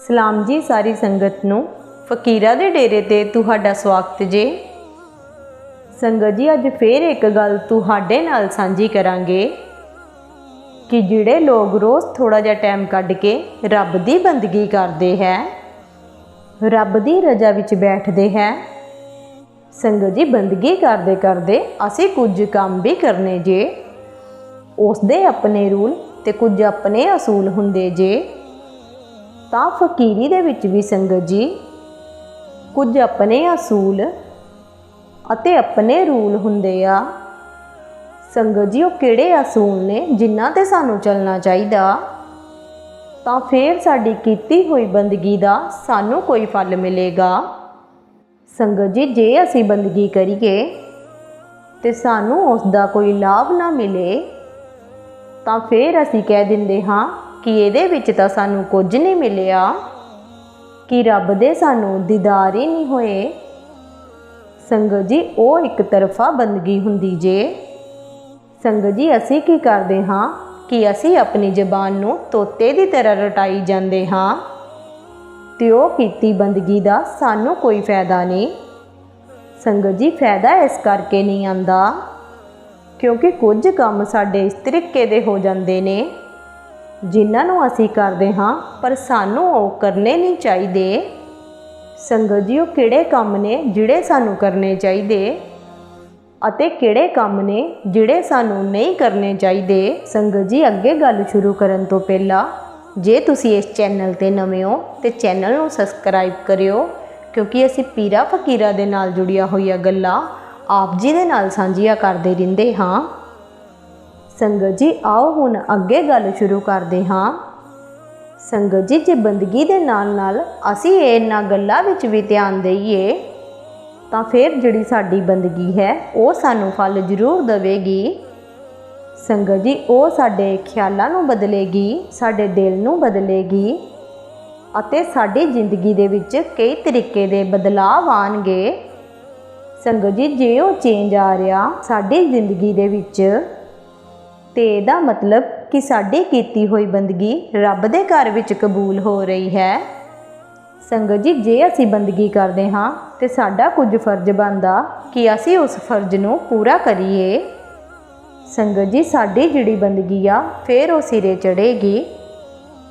ਸਲਾਮ ਜੀ, ਸਾਰੀ ਸੰਗਤ ਨੂੰ। ਫਕੀਰਾ ਦੇ ਡੇਰੇ ਤੇ ਤੁਹਾਡਾ ਸਵਾਗਤ ਜੇ। ਸੰਗਤ ਜੀ, ਅੱਜ ਫੇਰ ਇੱਕ ਗੱਲ ਤੁਹਾਡੇ ਨਾਲ ਸਾਂਝੀ ਕਰਾਂਗੇ ਕਿ ਜਿਹੜੇ ਲੋਕ ਰੋਜ਼ ਥੋੜਾ ਜਿਹਾ ਟਾਈਮ ਕੱਢ ਕੇ ਰੱਬ ਦੀ ਬੰਦਗੀ ਕਰਦੇ ਹੈ, ਰੱਬ ਦੀ ਰਜ਼ਾ ਵਿੱਚ ਬੈਠਦੇ ਹੈ, ਸੰਗਤ ਜੀ, ਬੰਦਗੀ ਕਰਦੇ ਕਰਦੇ ਅਸੀਂ ਕੁਝ ਕੰਮ ਵੀ ਕਰਨੇ ਜੇ। ਉਸ ਦੇ ਆਪਣੇ ਰੂਲ ਤੇ ਕੁਝ ਆਪਣੇ ਅਸੂਲ ਹੁੰਦੇ ਜੇ। ਤਾਂ ਫਕੀਰੀ ਦੇ ਵਿੱਚ ਵੀ ਸੰਗਤ ਜੀ, ਕੁਝ ਆਪਣੇ ਅਸੂਲ ਅਤੇ ਆਪਣੇ ਰੂਲ ਹੁੰਦੇ ਆ। ਸੰਗਤ ਜੀ, ਉਹ ਕਿਹੜੇ ਅਸੂਲ ਨੇ ਜਿਨ੍ਹਾਂ ਤੇ ਸਾਨੂੰ ਚੱਲਣਾ ਚਾਹੀਦਾ? ਤਾਂ ਫੇਰ ਸਾਡੀ ਕੀਤੀ ਹੋਈ ਬੰਦਗੀ ਦਾ ਸਾਨੂੰ ਕੋਈ ਫਲ ਮਿਲੇਗਾ। ਸੰਗਤ ਜੀ, ਜੇ ਅਸੀਂ ਬੰਦਗੀ ਕਰੀਏ ਤੇ ਸਾਨੂੰ ਉਸ ਦਾ ਕੋਈ ਲਾਭ ਨਾ ਮਿਲੇ, ਤਾਂ ਫੇਰ ਅਸੀਂ ਕਹਿ ਦਿੰਦੇ ਹਾਂ ਕਿ ਇਹਦੇ ਵਿੱਚ ਤਾਂ ਸਾਨੂੰ ਕੁਝ ਨਹੀਂ ਮਿਲਿਆ ਕਿ ਰੱਬ ਦੇ ਸਾਨੂੰ ਦੀਦਾਰ ਹੀ ਨਹੀਂ ਹੋਏ। ਸੰਗਤ ਜੀ, ਉਹ ਇੱਕ ਤਰਫਾ ਬੰਦਗੀ ਹੁੰਦੀ ਜੇ। ਸੰਗਤ ਜੀ, ਅਸੀਂ ਕੀ ਕਰਦੇ ਹਾਂ ਕਿ ਅਸੀਂ ਆਪਣੀ ਜ਼ਬਾਨ ਨੂੰ ਤੋਤੇ ਦੀ ਤਰ੍ਹਾਂ ਰਟਾਈ ਜਾਂਦੇ ਹਾਂ ਤੇ ਉਹ ਕੀਤੀ ਬੰਦਗੀ ਦਾ ਸਾਨੂੰ ਕੋਈ ਫਾਇਦਾ ਨਹੀਂ। ਸੰਗਤ ਜੀ, ਫਾਇਦਾ ਇਸ ਕਰਕੇ ਨਹੀਂ ਆਂਦਾ ਕਿਉਂਕਿ ਕੁਝ ਕੰਮ ਸਾਡੇ ਇਸ ਤਰੀਕੇ ਦੇ ਹੋ ਜਾਂਦੇ ਨੇ। ਜਿਨ੍ਹਾਂ ਨੂੰ ਅਸੀਂ ਕਰਦੇ ਹਾਂ, ਪਰ ਸਾਨੂੰ ਉਹ ਕਰਨੇ ਨਹੀਂ ਚਾਹੀਦੇ। ਸੰਗਤ ਜੀ, ਉਹ ਕਿਹੜੇ ਕੰਮ ਨੇ ਜਿਹੜੇ ਸਾਨੂੰ ਕਰਨੇ ਚਾਹੀਦੇ? ਅਤੇ ਕਿਹੜੇ ਕੰਮ ਨੇ ਜਿਹੜੇ ਸਾਨੂੰ ਨਹੀਂ ਕਰਨੇ ਚਾਹੀਦੇ? ਸੰਗਤ ਜੀ, ਅੱਗੇ ਗੱਲ ਸ਼ੁਰੂ ਕਰਨ ਤੋਂ ਪਹਿਲਾਂ, ਜੇ ਤੁਸੀਂ ਇਸ ਚੈਨਲ ਤੇ ਨਵੇਂ ਹੋ, ਤੇ ਚੈਨਲ ਨੂੰ ਸਬਸਕ੍ਰਾਈਬ ਕਰਿਓ, ਕਿਉਂਕਿ ਅਸੀਂ ਪੀਰਾ ਫਕੀਰਾ ਦੇ ਨਾਲ ਜੁੜੀਆਂ ਹੋਈਆਂ ਗੱਲਾਂ ਆਪ ਜੀ ਦੇ ਨਾਲ ਸਾਂਝੀਆਂ ਕਰਦੇ ਰਹਿੰਦੇ ਹਾਂ। ਸੰਗਤ ਜੀ, ਆਓ ਹੁਣ ਅੱਗੇ ਗੱਲ ਸ਼ੁਰੂ ਕਰਦੇ ਹਾਂ। ਸੰਗਤ ਜੀ, ਜੇ ਬੰਦਗੀ ਦੇ ਨਾਲ ਨਾਲ ਅਸੀਂ ਇਹਨਾਂ ਗੱਲਾਂ ਵਿੱਚ ਵੀ ਧਿਆਨ ਦਈਏ, ਤਾਂ ਫਿਰ ਜਿਹੜੀ ਸਾਡੀ ਬੰਦਗੀ ਹੈ, ਉਹ ਸਾਨੂੰ ਫਲ ਜ਼ਰੂਰ ਦੇਵੇਗੀ। ਸੰਗਤ ਜੀ, ਉਹ ਸਾਡੇ ਖਿਆਲਾਂ ਨੂੰ ਬਦਲੇਗੀ, ਸਾਡੇ ਦਿਲ ਨੂੰ ਬਦਲੇਗੀ ਅਤੇ ਸਾਡੀ ਜ਼ਿੰਦਗੀ ਦੇ ਵਿੱਚ ਕਈ ਤਰੀਕੇ ਦੇ ਬਦਲਾਅ ਆਣਗੇ ਸੰਗਤ ਜੀ ਜੇ ਉਹ ਚੇਂਜ ਆ ਰਿਹਾ, ਸਾਡੀ ਜ਼ਿੰਦਗੀ ਦੇ ਵਿੱਚ ਤੇ ਇਹਦਾ ਮਤਲਬ ਕਿ ਸਾਡੀ ਕੀਤੀ ਹੋਈ ਬੰਦਗੀ ਰੱਬ ਦੇ ਘਰ ਵਿੱਚ ਕਬੂਲ ਹੋ ਰਹੀ ਹੈ। ਸੰਗਤ ਜੀ, ਜੇ ਅਸੀਂ ਬੰਦਗੀ ਕਰਦੇ ਹਾਂ ਤੇ ਸਾਡਾ ਕੁਝ ਫਰਜ਼ ਬਣਦਾ ਕਿ ਅਸੀਂ ਉਸ ਫਰਜ਼ ਨੂੰ ਪੂਰਾ ਕਰੀਏ। ਸੰਗਤ ਜੀ, ਸਾਡੀ ਜਿਹੜੀ ਬੰਦਗੀ ਆ, ਫੇਰ ਉਹ ਸਿਰੇ ਚੜੇਗੀ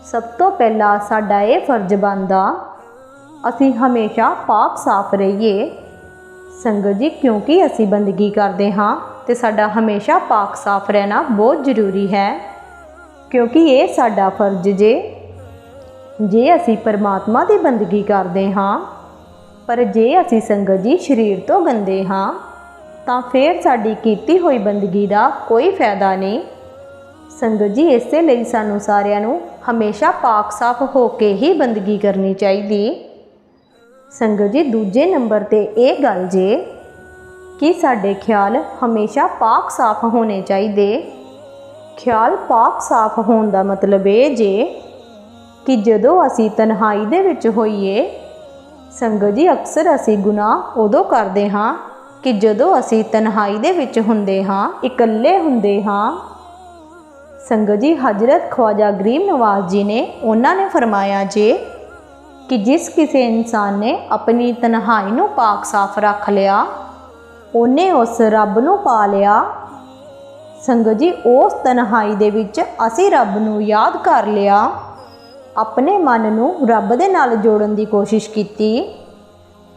ਸਭ ਤੋਂ ਪਹਿਲਾਂ ਸਾਡਾ ਇਹ ਫਰਜ਼ ਬਣਦਾ, ਅਸੀਂ ਹਮੇਸ਼ਾ ਪਾਕ ਸਾਫ਼ ਰਹੀਏ। ਸੰਗਤ ਜੀ, ਕਿਉਂਕਿ ਅਸੀਂ ਬੰਦਗੀ ਕਰਦੇ ਹਾਂ ਤੇ ਸਾਡਾ ਹਮੇਸ਼ਾ ਪਾਕ ਸਾਫ਼ ਰਹਿਣਾ ਬਹੁਤ ਜ਼ਰੂਰੀ ਹੈ, ਕਿਉਂਕਿ ਇਹ ਸਾਡਾ ਫਰਜ਼ ਜੇ। ਜੇ ਅਸੀਂ ਪਰਮਾਤਮਾ ਦੀ ਬੰਦਗੀ ਕਰਦੇ ਹਾਂ, ਪਰ ਜੇ ਅਸੀਂ ਸੰਗਤ ਜੀ ਸਰੀਰ ਤੋਂ ਗੰਦੇ ਹਾਂ, ਤਾਂ ਫਿਰ ਸਾਡੀ ਕੀਤੀ ਹੋਈ ਬੰਦਗੀ ਦਾ ਕੋਈ ਫਾਇਦਾ ਨਹੀਂ। ਸੰਗਤ ਜੀ ਇਸੇ ਲਈ ਸਾਨੂੰ ਸਾਰਿਆਂ ਨੂੰ ਹਮੇਸ਼ਾ ਪਾਕ ਸਾਫ਼ ਹੋ ਕੇ ਹੀ ਬੰਦਗੀ ਕਰਨੀ ਚਾਹੀਦੀ। ਸੰਗਤ ਜੀ ਦੂਜੇ ਨੰਬਰ ਤੇ ਇਹ ਗੱਲ ਜੇ ਕਿ ਸਾਡੇ ਖਿਆਲ ਹਮੇਸ਼ਾ ਪਾਕ ਸਾਫ਼ ਹੋਣੇ ਚਾਹੀਦੇ। ਖਿਆਲ ਪਾਕ ਸਾਫ਼ ਹੋਣ ਦਾ ਮਤਲਬ ਇਹ ਜੇ ਕਿ ਜਦੋਂ ਅਸੀਂ ਤਨਹਾਈ ਦੇ ਵਿੱਚ ਹੋਈਏ, ਸੰਗਤ ਜੀ, ਅਕਸਰ ਅਸੀਂ ਗੁਨਾਹ ਉਦੋਂ ਕਰਦੇ ਹਾਂ ਕਿ ਜਦੋਂ ਅਸੀਂ ਤਨਹਾਈ ਦੇ ਵਿੱਚ ਹੁੰਦੇ ਹਾਂ, ਇਕੱਲੇ ਹੁੰਦੇ ਹਾਂ। ਸੰਗਤ ਜੀ, ਹਜ਼ਰਤ ਖਵਾਜਾ ਗਰੀਬ ਨਵਾਜ਼ ਜੀ ਨੇ ਉਹਨਾਂ ਨੇ ਫਰਮਾਇਆ ਜੇ ਕਿ ਜਿਸ ਕਿਸੇ ਇਨਸਾਨ ਨੇ ਆਪਣੀ ਤਨਹਾਈ ਨੂੰ ਪਾਕ ਸਾਫ਼ ਰੱਖ ਲਿਆ ਉਹਨੇ ਉਸ ਰੱਬ ਨੂੰ ਪਾ ਲਿਆ। ਸੰਗਤ ਜੀ, ਉਸ ਤਨਹਾਈ ਦੇ ਵਿੱਚ ਅਸੀਂ ਰੱਬ ਨੂੰ ਯਾਦ ਕਰ ਲਿਆ। ਆਪਣੇ ਮਨ ਨੂੰ ਰੱਬ ਦੇ ਨਾਲ ਜੋੜਨ ਦੀ ਕੋਸ਼ਿਸ਼ ਕੀਤੀ,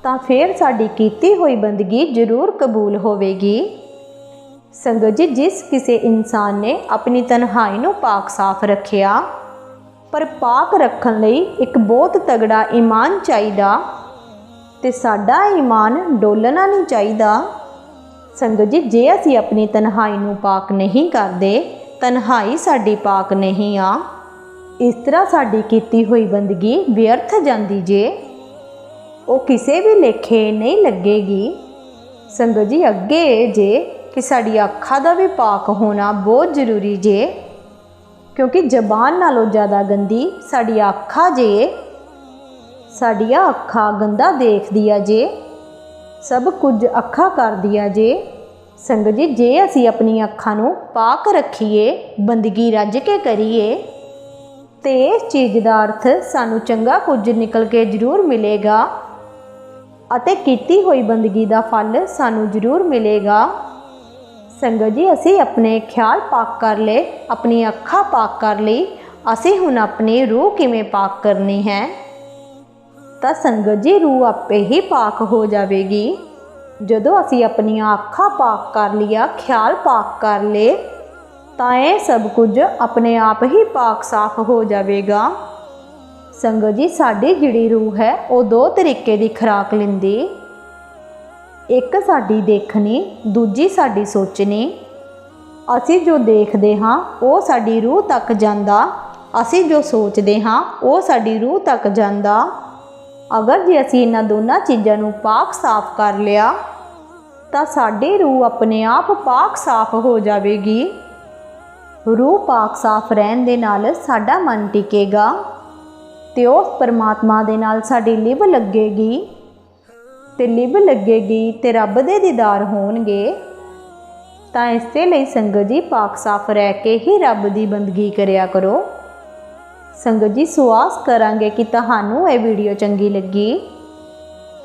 ਤਾਂ ਫਿਰ ਸਾਡੀ ਕੀਤੀ ਹੋਈ ਬੰਦਗੀ ਜ਼ਰੂਰ ਕਬੂਲ ਹੋਵੇਗੀ। ਸੰਗਤ ਜੀ, ਜਿਸ ਕਿਸੇ ਇਨਸਾਨ ਨੇ ਆਪਣੀ ਤਨਹਾਈ ਨੂੰ ਪਾਕ ਸਾਫ਼ ਰੱਖਿਆ, ਪਰ ਪਾਕ ਰੱਖਣ ਲਈ ਇੱਕ ਬਹੁਤ ਤਗੜਾ ਈਮਾਨ ਚਾਹੀਦਾ ਤੇ ਸਾਡਾ ਈਮਾਨ ਡੋਲਣਾ ਨਹੀਂ ਚਾਹੀਦਾ। ਸੰਗਤ ਜੀ, ਜੇ ਅਸੀਂ ਆਪਣੀ ਤਨਹਾਈ ਨੂੰ ਪਾਕ ਨਹੀਂ ਕਰਦੇ, ਤਨਹਾਈ ਸਾਡੀ ਪਾਕ ਨਹੀਂ ਆ। ਇਸ ਤਰ੍ਹਾਂ ਸਾਡੀ ਕੀਤੀ ਹੋਈ ਬੰਦਗੀ ਵਿਅਰਥ ਜਾਂਦੀ ਜੇ। ਉਹ ਕਿਸੇ ਵੀ ਲੇਖੇ ਨਹੀਂ ਲੱਗੇਗੀ। ਸੰਗਤ ਜੀ, ਅੱਗੇ ਇਹ ਜੇ ਕਿ ਸਾਡੀ ਅੱਖਾਂ ਦਾ ਵੀ ਪਾਕ ਹੋਣਾ ਬਹੁਤ ਜ਼ਰੂਰੀ ਜੇ, ਕਿਉਂਕਿ ਜ਼ਬਾਨ ਨਾਲੋਂ ਜ਼ਿਆਦਾ ਗੰਦੀ ਸਾਡੀ ਅੱਖਾਂ ਜੇ, ਸਾਡੀਆਂ ਅੱਖਾਂ ਗੰਦਾ ਦੇਖਦੀ ਆ ਜੇ। ਸਭ ਕੁਝ ਅੱਖਾਂ ਕਰਦੀਆਂ ਜੇ। ਸੰਗਤ ਜੀ, ਜੇ ਅਸੀਂ ਆਪਣੀ ਅੱਖਾਂ ਨੂੰ ਪਾਕ ਰੱਖੀਏ, ਬੰਦਗੀ ਰੱਜ ਕੇ ਕਰੀਏ, ਤੇ ਇਸ ਚੀਜ਼ ਦਾ ਅਰਥ ਸਾਨੂੰ ਚੰਗਾ ਕੁਝ ਨਿਕਲ ਕੇ ਜ਼ਰੂਰ ਮਿਲੇਗਾ ਅਤੇ ਕੀਤੀ ਹੋਈ ਬੰਦਗੀ ਦਾ ਫਲ ਸਾਨੂੰ ਜ਼ਰੂਰ ਮਿਲੇਗਾ। ਸੰਗਤ ਜੀ, ਅਸੀਂ ਆਪਣੇ ਖਿਆਲ ਪਾਕ ਕਰ ਲਏ ਆਪਣੀ ਅੱਖਾਂ ਪਾਕ ਕਰ ਲਈ, ਅਸੀਂ ਹੁਣ ਆਪਣੀ ਰੂਹ ਕਿਵੇਂ ਪਾਕ ਕਰਨੀ ਹੈ? ਤਾਂ ਸੰਗਤ ਜੀ ਰੂਹ ਆਪੇ ਹੀ ਪਾਕ ਹੋ ਜਾਵੇਗੀ। ਜਦੋਂ ਅਸੀਂ ਆਪਣੀਆਂ ਅੱਖਾਂ ਪਾਕ ਕਰ ਲਿਆ ਖਿਆਲ ਪਾਕ ਕਰ ਲਏ, ਤਾਂ ਇਹ ਸਭ ਕੁਝ ਆਪਣੇ ਆਪ ਹੀ ਪਾਕ ਸਾਫ਼ ਹੋ ਜਾਵੇਗਾ। ਸੰਗਤ ਜੀ, ਸਾਡੀ ਜਿਹੜੀ ਰੂਹ ਹੈ, ਉਹ ਦੋ ਤਰੀਕੇ ਦੀ ਖੁਰਾਕ ਲੈਂਦੀ। ਇੱਕ ਸਾਡੀ ਦੇਖਣੀ, ਦੂਜੀ ਸਾਡੀ ਸੋਚਣੀ। ਅਸੀਂ ਜੋ ਦੇਖਦੇ ਹਾਂ, ਉਹ ਸਾਡੀ ਰੂਹ ਤੱਕ ਜਾਂਦਾ। ਅਸੀਂ ਜੋ ਸੋਚਦੇ ਹਾਂ, ਉਹ ਸਾਡੀ ਰੂਹ ਤੱਕ ਜਾਂਦਾ। ਅਗਰ ਜੇ ਅਸੀਂ ਇਹਨਾਂ ਦੋਨਾਂ ਚੀਜ਼ਾਂ ਨੂੰ ਪਾਕ ਸਾਫ਼ ਕਰ ਲਿਆ, ਤਾਂ ਸਾਡੀ ਰੂਹ ਆਪਣੇ ਆਪ ਪਾਕ ਸਾਫ਼ ਹੋ ਜਾਵੇਗੀ। ਰੂਹ ਪਾਕ ਸਾਫ਼ ਰਹਿਣ ਦੇ ਨਾਲ ਸਾਡਾ ਮਨ ਟਿਕੇਗਾ ਤੇ ਉਸ ਪਰਮਾਤਮਾ ਦੇ ਨਾਲ ਸਾਡੀ ਲਿਵ ਲੱਗੇਗੀ ਤੇ ਲਿਵ ਲੱਗੇਗੀ ਤੇ ਰੱਬ ਦੇ ਦੀਦਾਰ ਹੋਣਗੇ। ਤਾਂ ਇਸੇ ਲਈ ਸੰਗਤ ਜੀ ਪਾਕ ਸਾਫ਼ ਰਹਿ ਕੇ ਹੀ ਰੱਬ ਦੀ ਬੰਦਗੀ ਕਰਿਆ ਕਰੋ। ਸੰਗਤ ਜੀ, ਸੁਆਸ ਕਰਾਂਗੇ ਕਿ ਤੁਹਾਨੂੰ ਇਹ ਵੀਡੀਓ ਚੰਗੀ ਲੱਗੀ।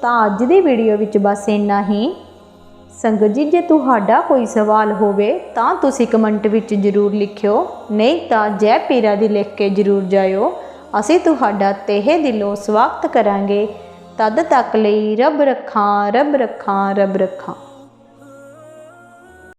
ਤਾਂ ਅੱਜ ਦੀ ਵੀਡੀਓ ਵਿੱਚ ਬਸ ਇੰਨਾ ਹੀ। ਸੰਗਤ ਜੀ, ਜੇ ਤੁਹਾਡਾ ਕੋਈ ਸਵਾਲ ਹੋਵੇ, ਤਾਂ ਤੁਸੀਂ ਕਮੈਂਟ ਵਿੱਚ ਜ਼ਰੂਰ ਲਿਖਿਓ। ਨਹੀਂ ਤਾਂ ਜੈ ਪੀਰਾ ਦੀ ਲਿਖ ਕੇ ਜ਼ਰੂਰ ਜਾਇਓ। ਅਸੀਂ ਤੁਹਾਡਾ ਤਹਿ ਦਿਲੋਂ ਸਵਾਗਤ ਕਰਾਂਗੇ। ਤਦ ਤੱਕ ਲਈ ਰੱਬ ਰੱਖਾਂ ਰੱਬ ਰੱਖਾਂ ਰੱਬ ਰੱਖਾਂ।